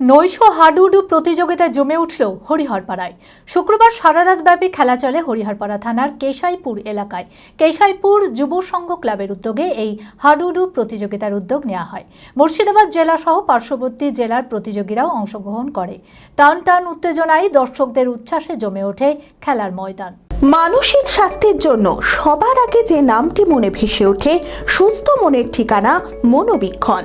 নৈশ হাডুডু প্রতিযোগিতায় জমে উঠল হরিহরপাড়ায়। শুক্রবার সারারাত ব্যাপী খেলা চলে হরিহরপাড়া থানার কেশাইপুর এলাকায়। কেশাইপুর যুব সংঘ ক্লাবের উদ্যোগে এই হাডুডু প্রতিযোগিতার উদ্যোগ নেওয়া হয়। মুর্শিদাবাদ জেলা সহ পার্শ্ববর্তী জেলার প্রতিযোগীরাও অংশগ্রহণ করে। টান টান উত্তেজনায় দর্শকদের উচ্ছ্বাসে জমে ওঠে খেলার ময়দান। মানসিক স্বাস্থ্যের জন্য সবার আগে যে নামটি মনে ভেসে ওঠে, সুস্থ মনের ঠিকানা মনোবীক্ষণ।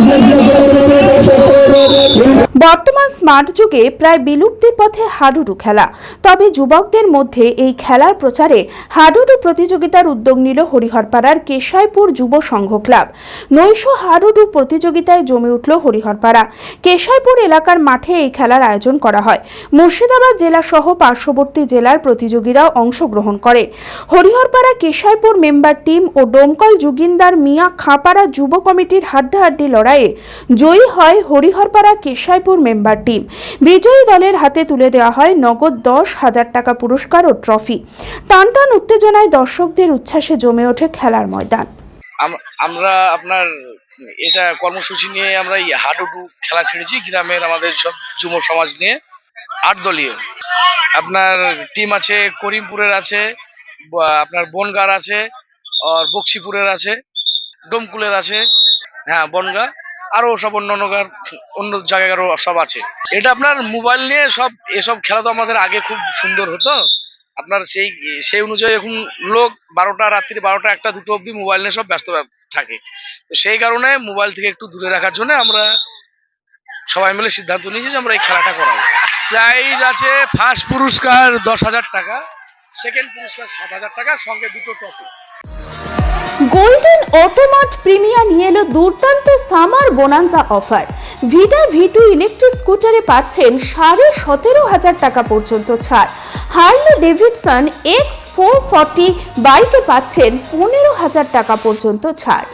বর্তমান স্মার্ট যুগে প্রায় বিলুপ্তির পথে হাডুডু খেলা। তবে যুবকদের মধ্যে এই খেলার প্রচারে হাডুডু প্রতিযোগিতার উদ্যোগ নিল হরিহরপাড়ার কেশাইপুর যুব সংঘ ক্লাব। নৈশ হাডুডু প্রতিযোগিতায় জমে উঠল হরিহরপাড়া। কেশাইপুর এলাকার মাঠে এই খেলার আয়োজন করা হয়। মুর্শিদাবাদ জেলা সহ পার্শ্ববর্তী জেলার প্রতিযোগীরাও অংশগ্রহণ করে। হরিহরপাড়া কেশাইপুর মেম্বার টিম ও ডোমকল যুগিন্দার মিয়া খাপাড়া যুব কমিটির হাড্ডাহাড্ডি লড়াইয়ে জয়ী হয় হরিহরপাড়া কেশাইপুর মেম্বার টিম। বিজয়ী দলের হাতে তুলে দেওয়া হয় নগদ দশ হাজার টাকা পুরস্কার ও ট্রফি। টান টান উত্তেজনায় দর্শকদের উচ্ছ্বাসে জমে ওঠে খেলার ময়দান। আমরা আপনার এটা কর্মসূচি নিয়ে আমরা এই হাডুডু খেলা ছেড়েছি, গ্রামের আমাদের সব যুব সমাজ নিয়ে, আট দলীয়। আপনার টিম আছে, করিমপুরের আছে আপনার বনগার আছে, আর বক্সিপুরের আছে, ডোমকুলের আছে হ্যাঁ বনগা। আরও সব অন্য অন্য অন্য জায়গারও সব আছে। এটা আপনার মোবাইল নিয়ে সব, এসব খেলা তো আমাদের আগে খুব সুন্দর হতো। আপনার সেই সেই অনুযায়ী এখন লোক বারোটা, রাত্রি বারোটা, একটা, দুটো অবধি মোবাইল নিয়ে সব ব্যস্ত থাকে। তো সেই কারণে মোবাইল থেকে একটু দূরে রাখার জন্য আমরা সবাই মিলে সিদ্ধান্ত নিয়েছি যে আমরা এই খেলাটা করাবো। প্রাইজ আছে ফার্স্ট পুরস্কার দশ হাজার টাকা সেকেন্ড পুরস্কার সাত হাজার টাকা, সঙ্গে দুটো ট্রফি গোল্ডেন অটোমাট প্রিমিয়া নিয়ে এলো দুর্দান্ত summer bonanza offer Vida V two electric স্কুটারে পাচ্ছেন সাড়ে সতেরো হাজার টাকা পর্যন্ত ছাড়। Harley Davidson X four forty বাইকে পাচ্ছেন পনেরো হাজার টাকা পর্যন্ত ছাড়।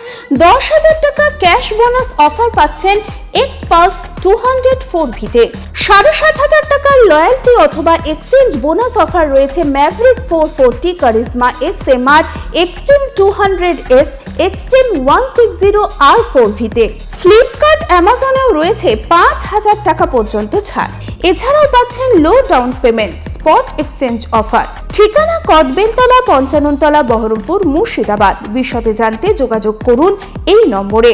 দশ হাজার টাকা ক্যাশ বোনাস অফার পাচ্ছেন x pass two hundred four ভিতে সাড়ে সাত হাজার টাকার লয়্যালটি অথবা এক্সচেঞ্জ বোনাস অফার রয়েছে Maverick four forty Karizma X M R Xtreme two hundred S Xtreme one six zero R four ভিতে ফ্লিপকার্ট অ্যামাজনেও রয়েছে পাঁচ হাজার টাকা পর্যন্ত ছাড়। এছাড়াও পাচ্ছেন low down payment spot exchange offer ঠিকানা কদবেলতলা পঞ্চাননতলা, বহরমপুর, মুর্শিদাবাদ। বিশদে জানতে যোগাযোগ করুন এই নম্বরে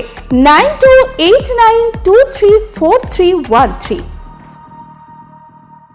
nine two eight nine two three four three one three.